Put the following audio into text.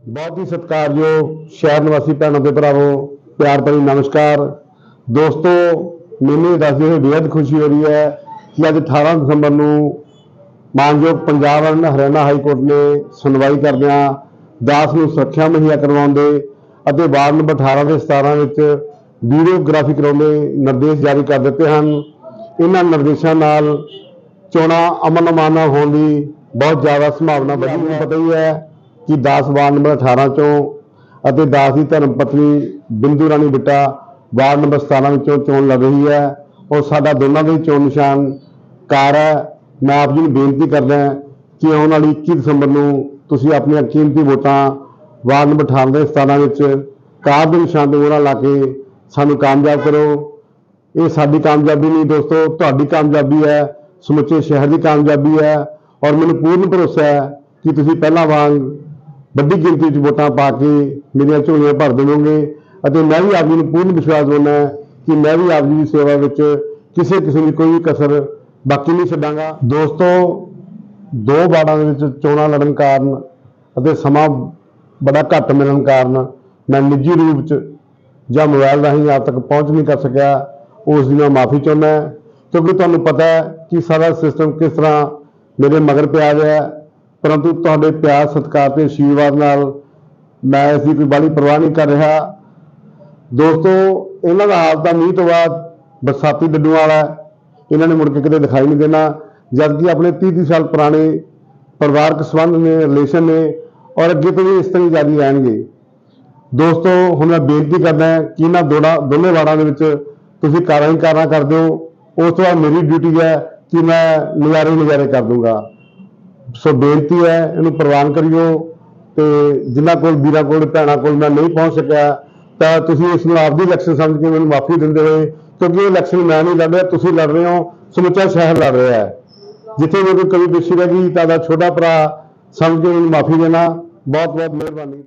ਬਹੁਤ ਹੀ ਸਤਿਕਾਰਯੋਗ ਸ਼ਹਿਰ ਨਿਵਾਸੀ ਭੈਣਾਂ ਤੇ ਭਰਾਵੋ, ਪਿਆਰ ਭਰੀ ਨਮਸਕਾਰ। ਦੋਸਤੋ, ਮੈਨੂੰ ਇਹ ਦੱਸਦੇ ਹੋਏ ਬੇहद ਖੁਸ਼ੀ ਹੋ ਰਹੀ ਹੈ ਕਿ ਅੱਜ 18 ਦਸੰਬਰ ਨੂੰ ਮਾਨਯੋਗ Punjab and Haryana high court ਨੇ ਸੁਣਵਾਈ ਕਰਦਿਆਂ ਦਾਸ ਨੂੰ ਸੁਰੱਖਿਆ ਮੁਹੱਈਆ ਕਰਵਾਉਣ ਦੇ ਅਤੇ ਵਾਰਡ ਨੰਬਰ 18 ਤੇ 17 ਵਿੱਚ ਵੀਡੀਓਗ੍ਰਾਫੀ ਕਰਾਉਣ ਦੇ ਨਿਰਦੇਸ਼ ਜਾਰੀ ਕਰ ਦਿੱਤੇ ਹਨ। ਇਹਨਾਂ ਨਿਰਦੇਸ਼ਾਂ ਨਾਲ ਚੋਣਾਂ ਅਮਨ ਅਮਾਨਾ ਹੋਣ ਦੀ ਬਹੁਤ ਜ਼ਿਆਦਾ ਸੰਭਾਵਨਾ ਵਧੀ ਹੈ ਪਤਾ ਹੀ ਹੈ ਕਿ 10 ਵਾਰਡ ਨੰਬਰ 18 ਚੋਂ ਅਤੇ ਦਾਸ ਦੀ ਧਰਮ ਪਤਨੀ ਬਿੰਦੂ ਰਾਣੀ ਬਿੱਟਾ ਵਾਰਡ ਨੰਬਰ 17 ਵਿੱਚੋਂ ਚੋਣ ਲੜ ਰਹੀ ਹੈ। ਔਰ ਸਾਡਾ ਦੋਨਾਂ ਦਾ ਚੋਣ ਨਿਸ਼ਾਨ ਕਾਰ ਹੈ। ਮੈਂ ਆਪ ਜੀ ਨੂੰ ਬੇਨਤੀ ਕਰਦਾ ਕਿ ਆਉਣ ਵਾਲੀ 21 ਦਸੰਬਰ ਨੂੰ ਤੁਸੀਂ ਆਪਣੀਆਂ ਕੀਮਤੀ ਵੋਟਾਂ ਵਾਰਡ ਨੰਬਰ 18 ਦੇ 17 ਵਿੱਚ ਕਾਰ ਦੇ ਨਿਸ਼ਾਨ ਤੇ ਮੋਹਰਾਂ ਲਾ ਕੇ ਸਾਨੂੰ ਕਾਮਯਾਬ ਕਰੋ। ਇਹ ਸਾਡੀ ਕਾਮਯਾਬੀ ਨਹੀਂ ਦੋਸਤੋ, ਤੁਹਾਡੀ ਕਾਮਯਾਬੀ ਹੈ। ਸਮੁੱਚੇ ਸ਼ਹਿਰ ਦੀ ਕਾਮਯਾਬੀ ਹੈ। ਔਰ ਮੈਨੂੰ ਪੂਰਨ ਭਰੋਸਾ ਹੈ ਕਿ ਤੁਸੀਂ ਪਹਿਲਾਂ ਵਾਂਗ ਵੱਡੀ ਗਿਣਤੀ 'ਚ ਵੋਟਾਂ ਪਾ ਕੇ ਮੇਰੀਆਂ ਝੋਲੀਆਂ ਭਰ ਦੇਵੋਗੇ ਅਤੇ ਮੈਂ ਵੀ ਆਪ ਜੀ ਨੂੰ ਪੂਰਨ ਵਿਸ਼ਵਾਸ ਦਿੰਦਾ ਕਿ ਮੈਂ ਵੀ ਆਪ ਜੀ ਦੀ ਸੇਵਾ ਵਿੱਚ ਕਿਸੇ ਕਿਸਮ ਦੀ ਕੋਈ ਵੀ ਕਸਰ ਬਾਕੀ ਨਹੀਂ ਛੱਡਾਂਗਾ। ਦੋਸਤੋ, ਦੋ ਵਾਰਡਾਂ ਦੇ ਵਿੱਚ ਚੋਣਾਂ ਲੜਨ ਕਾਰਨ ਅਤੇ ਸਮਾਂ ਬੜਾ ਘੱਟ ਮਿਲਣ ਕਾਰਨ ਮੈਂ ਨਿੱਜੀ ਰੂਪ 'ਚ ਜਾਂ ਮੋਬਾਈਲ ਰਾਹੀਂ ਆਪ ਤੱਕ ਪਹੁੰਚ ਨਹੀਂ ਕਰ ਸਕਿਆ। ਉਸ ਦੀ ਮੈਂ ਮਾਫੀ ਚਾਹੁੰਦਾ ਕਿਉਂਕਿ ਤੁਹਾਨੂੰ ਪਤਾ ਹੈ ਕਿ ਸਾਰਾ ਸਿਸਟਮ ਕਿਸ ਤਰ੍ਹਾਂ ਮੇਰੇ ਮਗਰ ਪਿਆ ਹੋਇਆ ਹੈ। ਪਰੰਤੂ ਤੁਹਾਡੇ ਪਿਆਰ ਸਤਿਕਾਰ ਤੇ ਆਸ਼ੀਰਵਾਦ ਨਾਲ ਮੈਂ ਇਸ ਦੀ ਕੋਈ ਬਾਹਲੀ ਪਰਵਾਹ ਨਹੀਂ ਕਰ ਰਿਹਾ। ਦੋਸਤੋ, ਇਹਨਾਂ ਦਾ ਹਾਲ ਤਾਂ ਮੀਂਹ ਤੋਂ ਬਾਅਦ ਬਰਸਾਤੀ ਡੱਡੂ ਵਾਲਾ ਇਹਨਾਂ ਨੇ ਮੁੜ ਕੇ ਕਿਤੇ ਦਿਖਾਈ ਨਹੀਂ ਦੇਣਾ, ਜਦਕਿ ਆਪਣੇ 30 30 ਸਾਲ ਪੁਰਾਣੇ ਪਰਿਵਾਰਕ ਸੰਬੰਧ ਨੇ ਰਿਲੇਸ਼ਨ ਨੇ ਔਰ ਅੱਗੇ ਤੋਂ ਵੀ ਇਸ ਤਰ੍ਹਾਂ ਹੀ ਜਾਰੀ ਰਹਿਣਗੇ। ਦੋਸਤੋ, ਹੁਣ ਮੈਂ ਬੇਨਤੀ ਕਰਦਾ ਕਿ ਇਹਨਾਂ ਦੋੜਾ, ਦੋਨੇ ਵਾੜਾਂ ਦੇ ਵਿੱਚ ਤੁਸੀਂ ਕਾਰਾਂ ਹੀ ਕਾਰਾਂ ਕਰ ਦਿਓ ਉਸ ਤੋਂ ਬਾਅਦ ਮੇਰੀ ਡਿਊਟੀ ਹੈ ਕਿ ਮੈਂ ਨਜ਼ਾਰੇ ਹੀ ਨਜ਼ਾਰੇ ਕਰ ਦੂੰਗਾ। ਸੋ ਬੇਨਤੀ ਹੈ, ਇਹਨੂੰ ਪ੍ਰਵਾਨ ਕਰਿਓ ਤੇ ਜਿਨ੍ਹਾਂ ਕੋਲ, ਵੀਰਾਂ ਕੋਲ, ਭੈਣਾਂ ਕੋਲ ਮੈਂ ਨਹੀਂ ਪਹੁੰਚ ਸਕਿਆ, ਤਾਂ ਤੁਸੀਂ ਇਸ ਨੂੰ ਆਪਦੀ ਇਲੈਕਸ਼ਨ ਸਮਝ ਕੇ ਮੈਨੂੰ ਮਾਫੀ ਦਿੰਦੇ ਹੋਏ ਕਿਉਂਕਿ ਇਹ ਇਲੈਕਸ਼ਨ ਮੈਂ ਨਹੀਂ ਲੜ ਰਿਹਾ, ਤੁਸੀਂ ਲੜ ਰਹੇ ਹੋ, ਸਮੁੱਚਾ ਸ਼ਹਿਰ ਲੜ ਰਿਹਾ ਹੈ। ਜਿੱਥੇ ਮੇਰੇ ਕੋਈ ਕਵੀ ਪੇਸ਼ੀ ਰਹਿ ਗਈ, ਤਾਂ ਦਾ ਛੋਟਾ ਭਰਾ ਸਮਝ ਕੇ ਮੈਨੂੰ ਮਾਫੀ ਦੇਣਾ। ਬਹੁਤ ਬਹੁਤ ਮਿਹਰਬਾਨੀ।